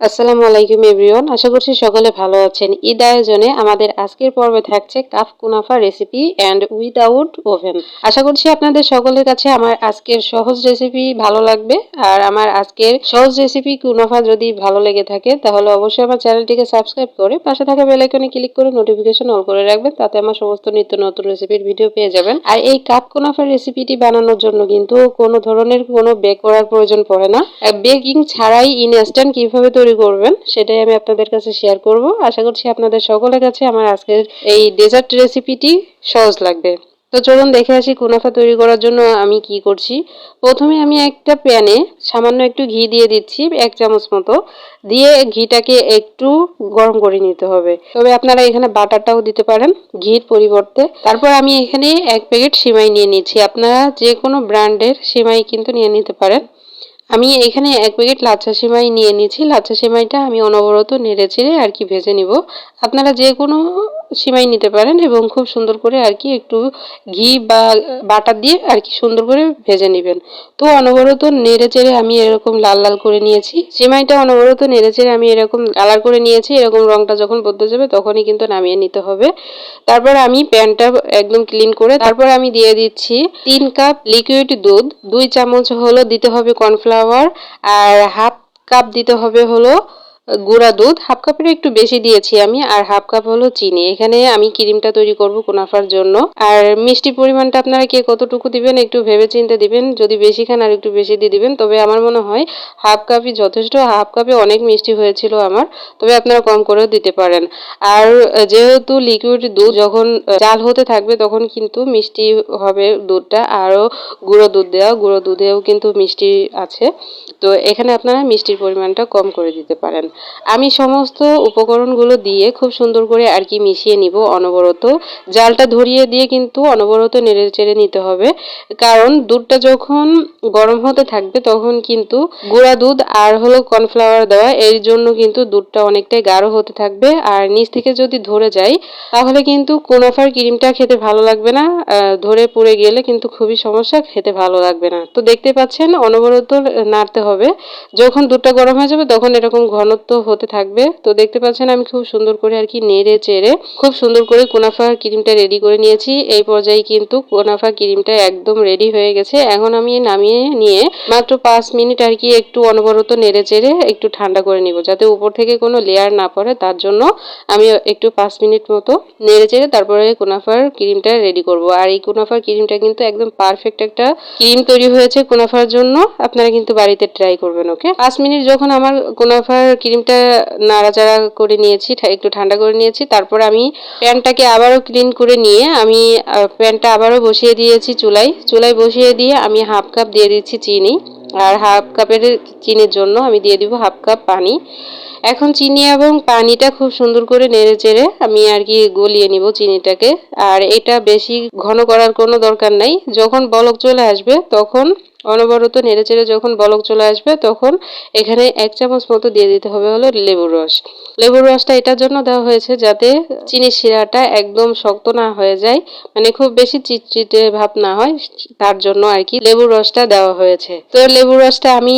আসসালামু আলাইকুম এভরিওয়ান, আশা করছি সকলে ভালো আছেন। ঈদ আয়োজনে আমাদের আজকের পর্বে থাকছে cup kunafa recipe and without oven আশা করছি আপনাদের সকলের কাছে আমার আজকের সহজ রেসিপি ভালো লাগবে। আর আমার আজকের সহজ রেসিপি কুনাফা যদি ভালো লেগে থাকে, তাহলে অবশ্যই আমার চ্যানেলটিকে সাবস্ক্রাইব করে পাশে থাকা বেল আইকনে ক্লিক করে নোটিফিকেশন অল করে রাখবেন, তাতে আমার সমস্ত নিত্য নতুন রেসিপির ভিডিও পেয়ে যাবেন। আর এই কাপ কুনাফার রেসিপিটি বানানোর জন্য কিন্তু কোনো ধরনের কোনো বেক করার প্রয়োজন পড়ে না। বেকিং ছাড়াই ইনস্ট্যান্ট কীভাবে তৈরি করবেন, সেটাই আমি আপনাদের কাছে শেয়ার করব। আশা করছি আপনাদের সকলের কাছে আমার আজকের এই ডেজার্ট রেসিপিটি সহজ লাগবে। তো চলুন দেখে আসি কুনাফা তৈরি করার জন্য আমি কি করছি। প্রথমে আমি একটা প্যানে সামান্য একটু ঘি দিয়ে দিচ্ছি, এক চামচ মতো। দিয়ে ঘিটাকে একটু গরম করে নিতে হবে। তবে আপনারা এখানে বাটারটাও দিতে পারেন ঘির পরিবর্তে। তারপর আমি এখানে এক প্যাকেট সিমাই নিয়ে নিচ্ছি। আপনারা যে কোনো ব্র্যান্ডের সিমাই কিন্তু নিয়ে নিতে পারেন। আমি এখানে এক প্যাকেট লাচ্ছা সেমাই নিয়ে নিয়েছি। লাচ্ছা সেমাইটা আমি অনবরত নেড়ে চেড়ে আর কি ভেজে নিব। আপনারা যে কোনো সিমাই নিতে পারেন এবং খুব সুন্দর করে আর কি একটু ঘি বা বাটার দিয়ে আর কি সুন্দর করে ভেজে নেবেন। তো অনবরত নেড়ে চেড়ে আমি এরকম লাল লাল করে নিয়েছি। সিমাইটা অনবরত নেড়ে চেড়ে আমি এরকম কালার করে নিয়েছি, এরকম রংটা যখন বদলে যাবে তখনই কিন্তু নামিয়ে নিতে হবে। তারপর আমি প্যানটা একদম ক্লিন করে তারপর আমি দিয়ে দিচ্ছি তিন কাপ লিকুইড দুধ, দুই চামচ হলো দিতে হবে কর্নফ্লাওয়ার আর হাফ কাপ দিতে হবে হলো গুঁড়া দুধ, হাফ কাপের একটু বেশি দিয়েছি আমি, আর হাফ কাপ হলো চিনি। এখানে আমি ক্রিমটা তৈরি করব কুনাফার জন্য। আর মিষ্টির পরিমাণটা আপনারা কে কতটুকু দিবেন একটু ভেবে চিনতে দিবেন, যদি বেশি খান আর একটু বেশি দিয়ে দিবেন। তবে আমার মনে হয় হাফ কাপই যথেষ্ট, হাফ কাপে অনেক মিষ্টি হয়েছিল আমার, তবে আপনারা কম করেও দিতে পারেন। আর যেহেতু লিকুইড দুধ যখন জাল হতে থাকবে তখন কিন্তু মিষ্টি হবে দুধটা, আরও গুঁড়ো দুধ দেওয়া, গুঁড়ো দুধেও কিন্তু মিষ্টি আছে। তো এখানে আপনারা মিষ্টির পরিমাণটা কম করে দিতে পারেন। আমি সমস্ত উপকরণগুলো দিয়ে খুব সুন্দর করে আর কি মিশিয়ে নিব অনবরত। জালটা ধরিয়ে দিয়ে কিন্তু অনবরত নেড়ে চেড়ে নিতে হবে। কারণ দুধটা যখন গরম হতে থাকবে তখন কিন্তু গুঁড়া দুধ আর হলো কর্নফ্লাওয়ার দেওয়া, এর জন্য কিন্তু দুধটা অনেকটাই গাঢ় হতে থাকবে। আর নিচ থেকে যদি ধরে যায় তাহলে কিন্তু কোনাফার ক্রিমটা খেতে ভালো লাগবে না। ধরে পুড়ে গেলে কিন্তু খুবই সমস্যা, খেতে ভালো লাগবে না। তো দেখতে পাচ্ছেন, অনবরত নাড়তে হবে। যখন দুধটা গরম হয়ে যাবে তখন এরকম ঘনত্ব হতে থাকবে। তো দেখতে পাচ্ছেন আমি খুব সুন্দর করে আর কি নেড়ে চেড়ে খুব সুন্দর করে কোনাফার ক্রিমটা রেডি করে নিয়েছি। এই পর্যায়ে কিন্তু কোনাফা ক্রিমটা একদম রেডি হয়ে গেছে। এখন আমি নামিয়ে নিয়ে মাত্র পাঁচ মিনিট আর কি একটু অনবরত নেড়ে চেড়ে একটু ঠান্ডা করে নিব, যাতে উপর থেকে কোনো লেয়ার না পড়ে। তার জন্য আমি একটু পাঁচ মিনিট মতো নেড়ে চেড়ে তারপরে কোনাফার ক্রিমটা রেডি করব। আর এই কোনাফার ক্রিমটা কিন্তু একদম পারফেক্ট একটা ক্রিম তৈরি হয়েছে কোনাফার জন্য। আপনারা কিন্তু বাড়িতে ট্রাই করবেন ওকে পাঁচ মিনিট যখন আমার কোনাফার ক্রিমটা নাড়াচাড়া করে নিয়েছি একটু ঠান্ডা করে নিয়েছি। তারপর আমি প্যানটাকে আবারও ক্লিন করে নিয়ে আমি প্যানটা আবারও বসিয়ে দিয়েছি চুলায়। চুলায় বসিয়ে দিয়ে আমি হাফ কাপ দিয়ে দিচ্ছি চিনি। আর হাফ কাপের চিনির জন্য আমি দিয়ে দিব হাফ কাপ পানি। এখন চিনি এবং পানিটা খুব সুন্দর করে নেড়ে চেড়ে আমি আর কি গলিয়ে নিব চিনিটাকে। আর এটা বেশি ঘন করার কোনো দরকার নাই। যখন বলক চলে আসবে, তখন অনবরত নেড়েচেড়ে যখন বলক চলে আসবে, তখন এখানে এক চামচ মতো দিয়ে দিতে হবে হলো লেবুর রস। লেবুর রসটা এটার জন্য দেওয়া হয়েছে যাতে চিনির শিরাটা একদম শক্ত না হয়ে যায় মানে খুব বেশি চিটচিটে ভাব না হয়, তার জন্য আর কি লেবুর রসটা দেওয়া হয়েছে। তো লেবুর রসটা আমি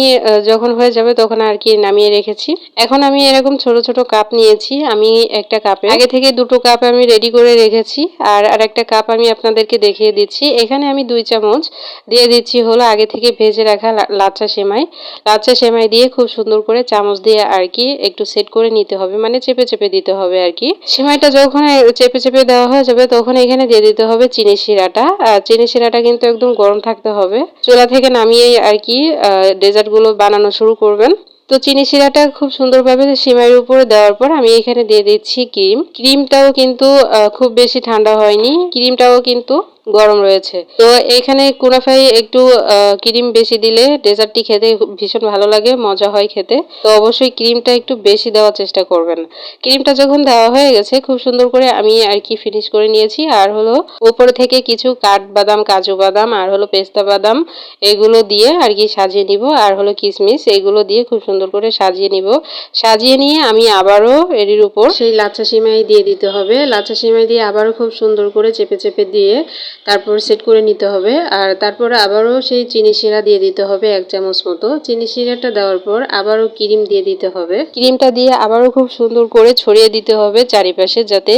যখন হয়ে যাবে তখন আর কি নামিয়ে রেখেছি। এখন আমি এরকম ছোট ছোট কাপ নিয়েছি, আমি একটা কাপে। আগে থেকে দুটো কাপ আমি রেডি করে রেখেছি, আর আরেকটা কাপ আমি আপনাদেরকে দেখিয়ে দিচ্ছি। এখানে আমি দুই চামচ দিয়ে দিচ্ছি হলো আগে থেকে ভেজে রাখা লাচ্চা সেমাই। লাচ্চা সেমাই দিয়ে খুব সুন্দর করে চামচ দিয়ে আর কি একটু সেট করে নিতে হবে মানে চেপে চেপে দিতে হবে আর কি। সেমাইটা যখন চেপে চেপে দেওয়া হয়ে যাবে, তখন এখানে দিয়ে দিতে হবে চিনি শিরাটা। চিনি শিরাটা কিন্তু একদম গরম থাকতে হবে। চুলা থেকে নামিয়ে আর কি ডেজার্টগুলো বানানো শুরু করবেন। তো চিনি শিরাটা খুব সুন্দরভাবে সিমাইয়ের উপরে দেওয়ার পর আমি এখানে দিয়ে দিচ্ছি ক্রিম। ক্রিমটাও কিন্তু খুব বেশি ঠান্ডা হয়নি। ক্রিমটাও কিন্তু গরম রয়েছে। তো এখানে কুনাফাই একটু ক্রিম বেশি দিলে ডেজার্টটি খেতে ভীষণ ভালো লাগে, মজা হয় খেতে। তো অবশ্যই ক্রিমটা একটু বেশি দেওয়ার চেষ্টা করবেন। ক্রিমটা যখন দেওয়া হয়ে গেছে, খুব সুন্দর করে আমি আর কি ফিনিশ করে নিয়েছি। আর হলো উপরে থেকে কিছু কাঠ বাদাম কাজু বাদাম, আর হলো পেস্তা বাদাম, এগুলো দিয়ে আর কি সাজিয়ে নিব। আর হলো কিশমিশ এগুলো দিয়ে খুব সুন্দর করে সাজিয়ে নিব। সাজিয়ে নিয়ে আমি আবারও এরির উপর সেই লাচ্ছা সিমাই দিয়ে দিতে হবে। লাচ্ছা সিমাই দিয়ে আবারও খুব সুন্দর করে চেপে চেপে দিয়ে তারপর সেট করে নিতে হবে। আর তারপরে আবারও সেই চিনি শিরা দিয়ে দিতে হবে এক চামচ মতো। চিনি শিরাটা দেওয়ার পর আবারও ক্রিম দিয়ে দিতে হবে। ক্রিমটা দিয়ে আবারও খুব সুন্দর করে ছড়িয়ে দিতে হবে চারিপাশে যাতে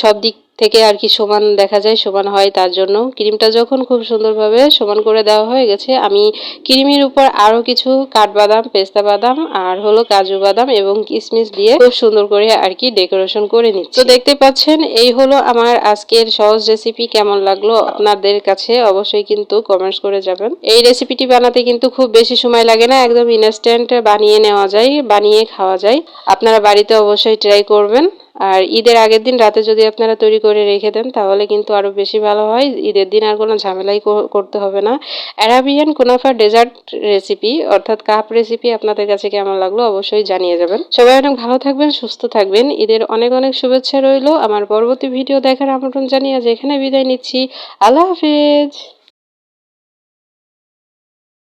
সব দিক থেকে আর কি সমান দেখা যায়, সমান হয় তার জন্য। ক্রিমটা যখন খুব সুন্দরভাবে সমান করে দেওয়া হয়ে গেছে, আমি ক্রিমের উপর আরও কিছু কাঠবাদাম, পেস্তা বাদাম আর হলো কাজু বাদাম এবং কিশমিশ দিয়ে খুব সুন্দর করে আর কি ডেকোরেশন করে নিচ্ছি। তো দেখতে পাচ্ছেন, এই হলো আমার আজকের সহজ রেসিপি, কেমন লাগল আপনাদের কাছে অবশ্যই কিন্তু কমেন্টস করে যাবেন। এই রেসিপিটি বানাতে কিন্তু খুব বেশি সময় লাগে না, একদম ইনস্ট্যান্ট বানিয়ে নেওয়া যায়, বানিয়ে খাওয়া যায়। আপনারা বাড়িতে অবশ্যই ট্রাই করবেন। আর ঈদের আগের দিন রাতে যদি আপনারা তৈরি করে রেখে দেন, তাহলে কিন্তু আরও বেশি ভালো হয়। ঈদের দিন আর কোনো ঝামেলাই করতে হবে না। অ্যারাবিয়ান কুনাফা ডেজার্ট রেসিপি, অর্থাৎ কাপ রেসিপি আপনাদের কাছে কেমন লাগল অবশ্যই জানিয়ে যাবেন। সবাই অনেক ভালো থাকবেন, সুস্থ থাকবেন। ঈদের অনেক অনেক শুভেচ্ছা রইল। আমার পরবর্তী ভিডিও দেখার আমন্ত্রণ জানিয়ে এখানে বিদায় নিচ্ছি। আল্লাহ হাফেজ।